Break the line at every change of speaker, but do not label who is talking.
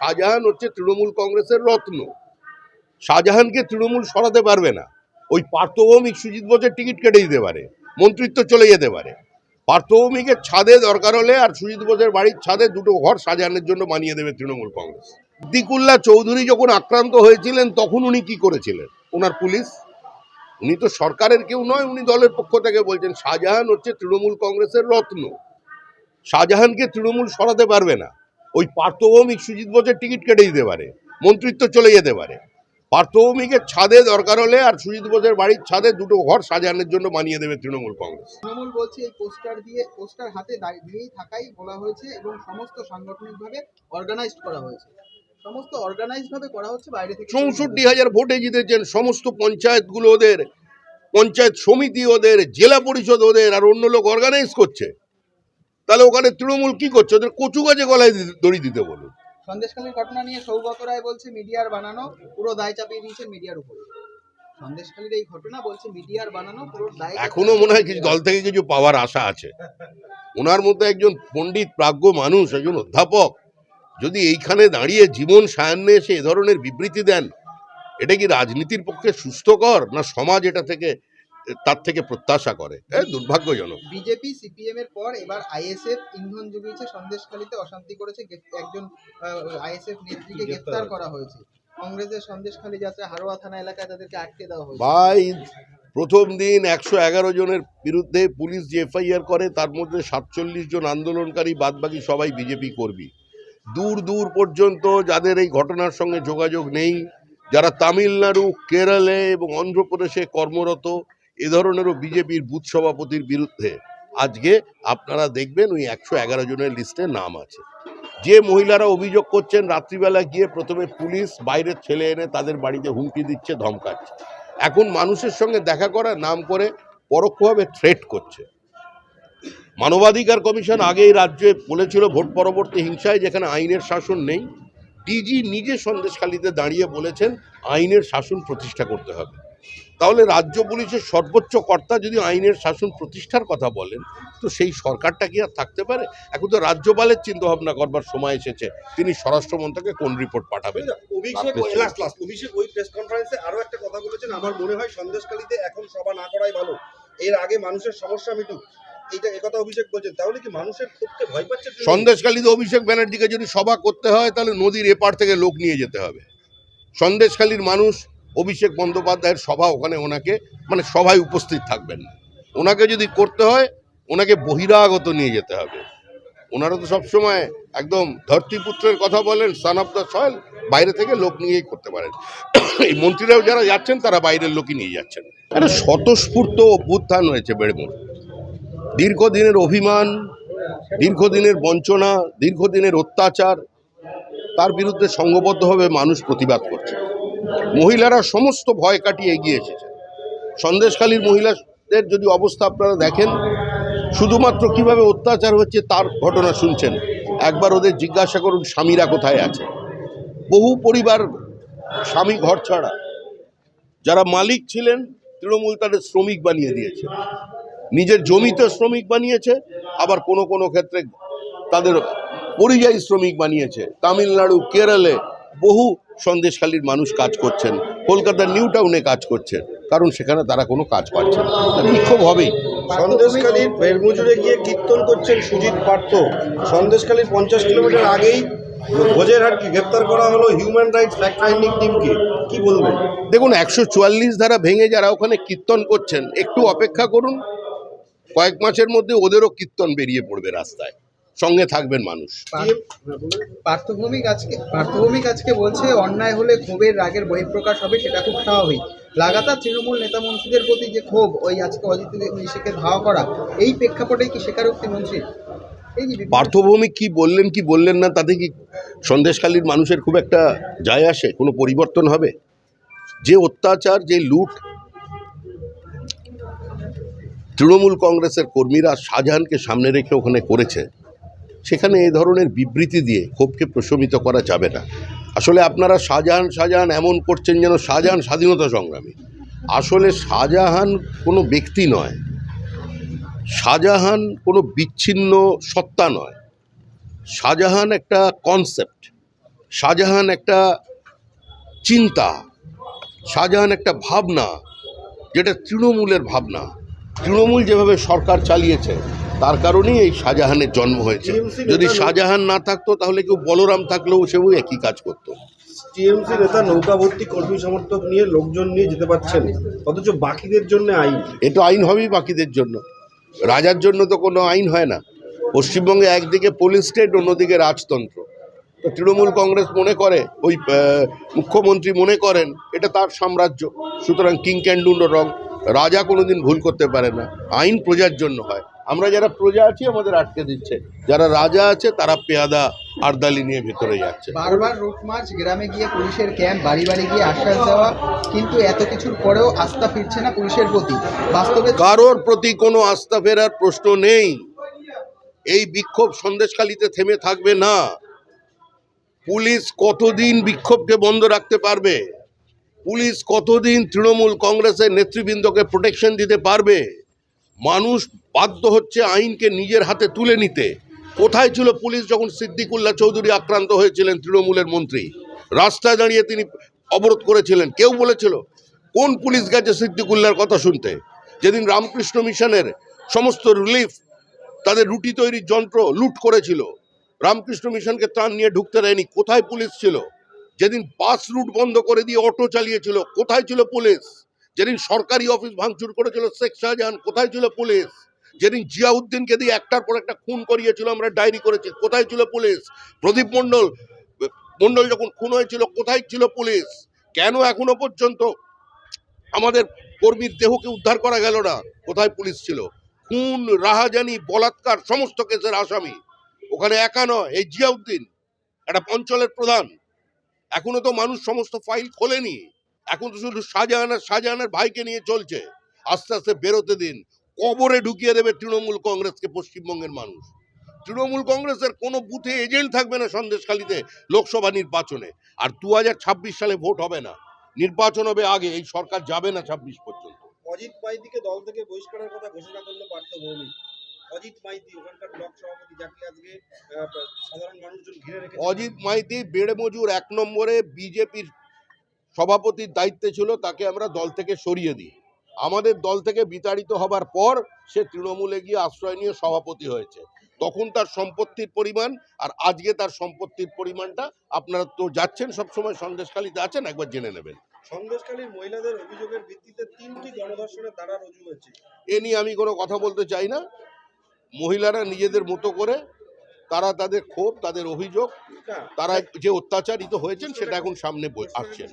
শাহজাহান হচ্ছে তৃণমূল কংগ্রেসের রত্ন। শাহজাহানকে তৃণমূল সরাতে পারবে না। ওই পার্থভৌমিক সুজিত বোসের টিকিট কেটে দিতে পারে, মন্ত্রিত্ব চলে যেতে পারে। পার্থভৌমিকের ছাদে দরকার হলে আর সুজিত বোসের বাড়ির ছাদে দুটো ঘর শাহজাহানের জন্য বানিয়ে দেবে তৃণমূল কংগ্রেস। দিকুল্লা চৌধুরী যখন আক্রান্ত হয়েছিলেন, তখন উনি কি করেছিলেন? ওনার পুলিশ? উনি তো সরকারের কেউ নয়, উনি দলের পক্ষ থেকে বলছেন, শাহজাহান হচ্ছে তৃণমূল কংগ্রেসের রত্ন। শাহজাহানকে তৃণমূল সরাতে পারবে না। ওই পার্থভৌমিক সুজিত বোসের টিকিট কেটে দিতে পারে মন্ত্রিত্ব চলে যেতে পারে। পার্থভৌমিকের ছাদে দরকার হলে আর সুজিত বোসের বাড়ির ছাদে দুটো ঘর সাজানোর জন্য বানিয়ে দেবে তৃণমূল কংগ্রেস।
তৃণমূল বলছে এই পোস্টার দিয়ে পোস্টার হাতে দিয়েই থাকাই বলা হয়েছে এবং সমস্ত সাংগঠনিকভাবে অর্গানাইজড করা হয়েছে। সমস্ত অর্গানাইজড ভাবে করা হচ্ছে বাইরে থেকে।
চৌষট্টি হাজার ভোটে জিতেছেন সমস্ত পঞ্চায়েতগুলো ওদের পঞ্চায়েত সমিতি ওদের জেলা পরিষদ ওদের আর অন্য লোক অর্গানাইজ করছে। তাহলে ওখানে তৃণমূল কি করছে? ওদের কচু গাছে গলায় দড়ি দিতে বলুন।
সন্দেশখালীর ঘটনা নিয়ে সৌগত রায় বলছে মিডিয়ার বানানো পুরো দায় চাপিয়ে দিয়েছেন মিডিয়ার উপরে। সন্দেশখালীর এই ঘটনা বলছে মিডিয়ার বানানো পুরো দায়
এখনও মনে হয় কিছু দল থেকে কিছু পাওয়ার আশা আছে। ওনার মধ্যে একজন পণ্ডিত প্রাজ্ঞ মানুষ একজন অধ্যাপক যদি এইখানে দাঁড়িয়ে জীবন সায়ান্নে এসে এ ধরনের বিবৃতি দেন এটা কি রাজনীতির পক্ষে সুস্থকর না সমাজ এটা থেকে তার থেকে প্রত্যাশা করে। দুর্ভাগ্যজনক।
বিজেপি সিপিএম এর পর এবার আইএসএফ ইন্ধন জুগিয়েছে সন্দেশখালীতে অশান্তি করেছে একজন আইএসএফ নেত্রীকে গ্রেফতার করা হয়েছে। কংগ্রেসের সন্দেশখালী যাত্রা হারোয়া থানা এলাকায় তাদেরকে আটকে দেওয়া হয়েছে।
ভাই প্রথম দিন একশো এগারো জনের বিরুদ্ধে পুলিশ যে এফআইআর করে তার মধ্যে সাতচল্লিশ জন আন্দোলনকারী বাদবাকি সবাই বিজেপি কর্মী। দূর দূর পর্যন্ত যাদের এই ঘটনার সঙ্গে যোগাযোগ নেই যারা তামিলনাড়ু কেরালে এবং অন্ধ্রপ্রদেশে কর্মরত এ ধরনেরও বিজেপির বুথ সভাপতির বিরুদ্ধে আজকে আপনারা দেখবেন ওই একশো এগারো জনের লিস্টে নাম আছে। যে মহিলারা অভিযোগ করছেন রাত্রিবেলা গিয়ে প্রথমে পুলিশ, বাইরের ছেলে এনে তাদের বাড়িতে হুমকি দিচ্ছে, ধমকাচ্ছে। এখন মানুষের সঙ্গে দেখা করার নাম করে পরোক্ষভাবে থ্রেট করছে। মানবাধিকার কমিশন আগেই রাজ্যে বলেছিল, ভোট পরবর্তী হিংসায় যেখানে আইনের শাসন নেই, ডিজি নিজে সন্দেশখালিতে দাঁড়িয়ে বলেছেন, আইনের শাসন প্রতিষ্ঠা করতে হবে। তাহলে রাজ্য পুলিশের সর্বোচ্চ কর্তা যদি আইনের শাসন প্রতিষ্ঠার কথা বলেন তো সেই সরকারটা কি আর থাকতে পারে? এখন তো রাজ্যপালের চিন্তা ভাবনা করবার সময় এসেছে। তিনি স্বরাষ্ট্রমন্ত্রকে কোন রিপোর্ট পাঠাবেন?
অভিষেক ওই প্রেস কনফারেন্সে আরও একটা কথা বলেছেন। আমার মনে হয় সন্দেশখালীতে এখন সভা না করাই ভালো। এর আগে মানুষের সমস্যা মিটুক। এইটা একথা অভিষেক বলছেন। তাহলে কি মানুষের ক্ষোভকে ভয় পাচ্ছে?
সন্দেশখালীতে অভিষেক ব্যানার্জিকে যদি সভা করতে হয় তাহলে নদীর এপার থেকে লোক নিয়ে যেতে হবে। সন্দেশখালীর মানুষ অভিষেক বন্দ্যোপাধ্যায়ের সভা ওখানে ওনাকে মানে সভায় উপস্থিত থাকবেন না। ওনাকে যদি করতে হয়, ওনাকে বহিরাগত নিয়ে যেতে হবে। ওনারা তো সবসময় একদম ধরতিপুত্রের কথা বলেন সান অফ দ্য সয়েল বাইরে থেকে লোক নিয়েই করতে পারেন। এই মন্ত্রীরাও যারা যাচ্ছেন, তারা বাইরের লোকই নিয়ে যাচ্ছেন। একটা স্বতঃস্ফূর্ত অভ্যুত্থান হয়েছে বেড়েমুর দীর্ঘদিনের অভিমান, দীর্ঘদিনের বঞ্চনা, দীর্ঘদিনের অত্যাচার, তার বিরুদ্ধে সংঘবদ্ধভাবে মানুষ প্রতিবাদ করছে। মহিলারা সমস্ত ভয় কাটিয়ে এগিয়ে এসেছে। সন্দেশখালীর মহিলাদের যদি অবস্থা আপনারা দেখেন, শুধুমাত্র কীভাবে অত্যাচার হচ্ছে তার ঘটনা শুনছেন। একবার ওদের জিজ্ঞাসা করুন, স্বামীরা কোথায় আছে? বহু পরিবার স্বামী ঘর ছাড়া। যারা মালিক ছিলেন, তৃণমূল তাদের শ্রমিক বানিয়ে দিয়েছে। নিজের জমিতে শ্রমিক বানিয়েছে, আবার কোনো কোনো ক্ষেত্রে তাদের পরিযায়ী শ্রমিক বানিয়েছে। তামিলনাড়ু, কেরালে বহু সন্দেশখালীর মানুষ কাজ করছেন কলকাতার নিউ টাউনে কাজ করছেন কারণ সেখানে তারা কোনো কাজ পাচ্ছে না। বিক্ষোভ হবেই।
সন্দেশখালীর বেরমুজুরে গিয়ে কীর্তন করছেন সুজিত পার্থ। সন্দেশখালীর পঞ্চাশ কিলোমিটার আগেই ভোজেরহাটকে গ্রেপ্তার করা হলো হিউম্যান রাইটস ফ্যাক্ট ফাইন্ডিং টিমকে। কি বলবেন?
দেখুন একশো চুয়াল্লিশ ধারা ভেঙে যারা ওখানে কীর্তন করছেন একটু অপেক্ষা করুন। কয়েক মাসের মধ্যে ওদেরও কীর্তন বেরিয়ে পড়বে রাস্তায়। সঙ্গে থাকবেন মানুষ।
পার্থ- পার্থভৌমিক আজকে পার্থভৌমিক আজকে বলছে অন্যায় হলে ক্ষোভের রাগের বহিঃপ্রকাশ হবে সেটা খুব স্বাভাবিক। লাগাতার তৃণমূল নেতা মন্ত্রীদের প্রতি যে ক্ষোভ ওই আজকে অজিত ইসেকে ধাওয়া করা এই প্রেক্ষাপটেই কি স্বীকারোক্তি যে
পার্থভৌমিক কি বললেন কি বললেন না তাতে কি সন্দেশখালীর মানুষের খুব একটা যায় আসে? কোনো পরিবর্তন হবে? যে অত্যাচার যে লুট তৃণমূল কংগ্রেসের কর্মীরা শাহজাহানকে সামনে রেখে ওখানে করেছে সেখানে এই ধরনের বিবৃতি দিয়ে ক্ষোভকে প্রশমিত করা যাবে না। আসলে আপনারা শাহজাহান শাহজাহান এমন করছেন যেন শাহজাহান স্বাধীনতা সংগ্রামী। আসলে শাহজাহান কোনো ব্যক্তি নয়। শাহজাহান কোনো বিচ্ছিন্ন সত্তা নয়। শাহজাহান একটা কনসেপ্ট শাহজাহান একটা চিন্তা। শাহজাহান একটা ভাবনা। যেটা তৃণমূলের ভাবনা। তৃণমূল যেভাবে সরকার চালিয়েছে তার কারণেই এই শাহজাহানের জন্ম হয়েছে। যদি শাহজাহান না থাকতো তাহলে কেউ বলরাম থাকলেও সেও একই কাজ করতো।
টিএমসি নেতা নৌকা ভর্তি কর্মী সমর্থক নিয়ে লোকজন নিয়ে যেতে পারছেন অথচ বাকিদের জন্য আইন।
এটা আইন হবেই বাকিদের জন্য। রাজার জন্য তো কোনো আইন হয় না। পশ্চিমবঙ্গে একদিকে পুলিশ স্টেট অন্যদিকে রাজতন্ত্র। তো তৃণমূল কংগ্রেস মনে করে ওই মুখ্যমন্ত্রী মনে করেন এটা তার সাম্রাজ্য। সুতরাং কিং ক্যান্ডুন্ড রং রাজা কোনোদিন ভুল করতে পারে না। আইন প্রজার জন্য হয়। আমরা যারা প্রজা আছি আমাদের আটকে দিচ্ছে। যারা রাজা আছে তারা পেয়াদা আরদালি নিয়ে ভেতরে যাচ্ছে।
বারবার রুট মার্চ গ্রামে গিয়ে পুলিশের ক্যাম্প বাড়ি বাড়ি গিয়ে আশ্বাস দেওয়া কিন্তু এত কিছুর পরেও আস্থা ফিরছে না পুলিশের প্রতি। বাস্তবে
কারোর প্রতি কোনো আস্থা ফেরার প্রশ্ন নেই। এই বিক্ষোভ সন্দেশখালিতে থেমে থাকবে না। পুলিশ কতদিন বিক্ষোভকে বন্ধ রাখতে পারবে? পুলিশ কতদিন তৃণমূল কংগ্রেসের নেতৃবৃন্দকে প্রোটেকশন দিতে পারবে? মানুষ বাধ্য হচ্ছে আইনকে নিজের হাতে তুলে নিতে। কোথায় ছিল পুলিশ যখন সিদ্দিকুল্লাহ চৌধুরী আক্রান্ত হয়েছিলেন তৃণমূলের মন্ত্রী? রাস্তায় দাঁড়িয়ে তিনি অবরোধ করেছিলেন। কেউ বলেছিল, কোন পুলিশ গেছে সিদ্দিকুল্লার কথা শুনতে? যেদিন রামকৃষ্ণ মিশনের সমস্ত রিলিফ, তাদের রুটি তৈরির যন্ত্র লুট করেছিল। রামকৃষ্ণ মিশনকে ত্রাণ নিয়ে ঢুকতে দেয়নি। কোথায় পুলিশ ছিল? যেদিন বাস রুট বন্ধ করে দিয়ে অটো চালিয়েছিল, কোথায় ছিল পুলিশ? যেদিন সরকারি অফিস ভাঙচুর করেছিল শেখ শাহজাহান, কোথায় ছিল পুলিশ? যেদিন জিয়াউদ্দিনকে দিয়ে একটার পর একটা খুন করিয়েছিল, আমরা ডায়েরি করেছি, কোথায় ছিল পুলিশ? প্রদীপ মণ্ডল মণ্ডল যখন খুন হয়েছিল, কোথায় ছিল পুলিশ? কেন এখনও পর্যন্ত আমাদের কর্মীর দেহকে উদ্ধার করা গেল না? কোথায় পুলিশ ছিল? খুন, রাহাজানি, বলাৎকার, সমস্ত কেসের আসামি। ওখানে একা নয়, এই জিয়াউদ্দিন, একটা অঞ্চলের প্রধান। এখনও তো মানুষ সমস্ত ফাইল খোলেনি। এখন তো শুধু শাহজাহান আর শাহজাহানের ভাইকে নিয়ে চলছে। আস্তে আস্তে বেরোতে দিন। কবরে ঢুকিয়ে দেবে তৃণমূল কংগ্রেসকে পশ্চিমবঙ্গের মানুষ। তৃণমূল কংগ্রেসের কোনো বুথে এজেন্ট থাকবে না সন্দেশখালীতে লোকসভা নির্বাচনে। আর দু সালে ভোট হবে না। নির্বাচন হবে আগে। এই সরকার যাবে না ছাব্বিশ পর্যন্ত।
অজিত মাইতিকে দল থেকে বহিষ্কারের কথা ঘোষণা করল পার্থ ভৌমিক। অজিত মাইতি ওখানকার ব্লক সভাপতি যাকে আজকে সাধারণ মানুষজন ঘিরে রেখেছে।
অজিত মাইতি বেড়ে মজুর এক নম্বরে বিজেপির সভাপতির দায়িত্বে ছিল তাকে আমরা দল থেকে সরিয়ে দিই। আমাদের দল থেকে বিতাড়িত হবার পর সে তৃণমূলে গিয়ে আশ্রয় নিয়ে সভাপতি হয়েছে। তখন তার সম্পত্তির পরিমাণ আর আজকে তার সম্পত্তির পরিমাণটা আপনারা তো যাচ্ছেন সবসময় সন্দেশখালিতে আছেন একবার জেনে নেবেন।
সন্দেশকালীর মহিলাদের অভিযোগের ভিত্তিতে তিনটি গণধর্ষণের ধারা রুজু হয়েছে।
এ নিয়ে আমি কোনো কথা বলতে চাই না। মহিলারা নিজেদের মতো করে তারা তাদের ক্ষোভ তাদের অভিযোগ তারা যে অত্যাচারিত হয়েছেন সেটা এখন সামনে আসছে।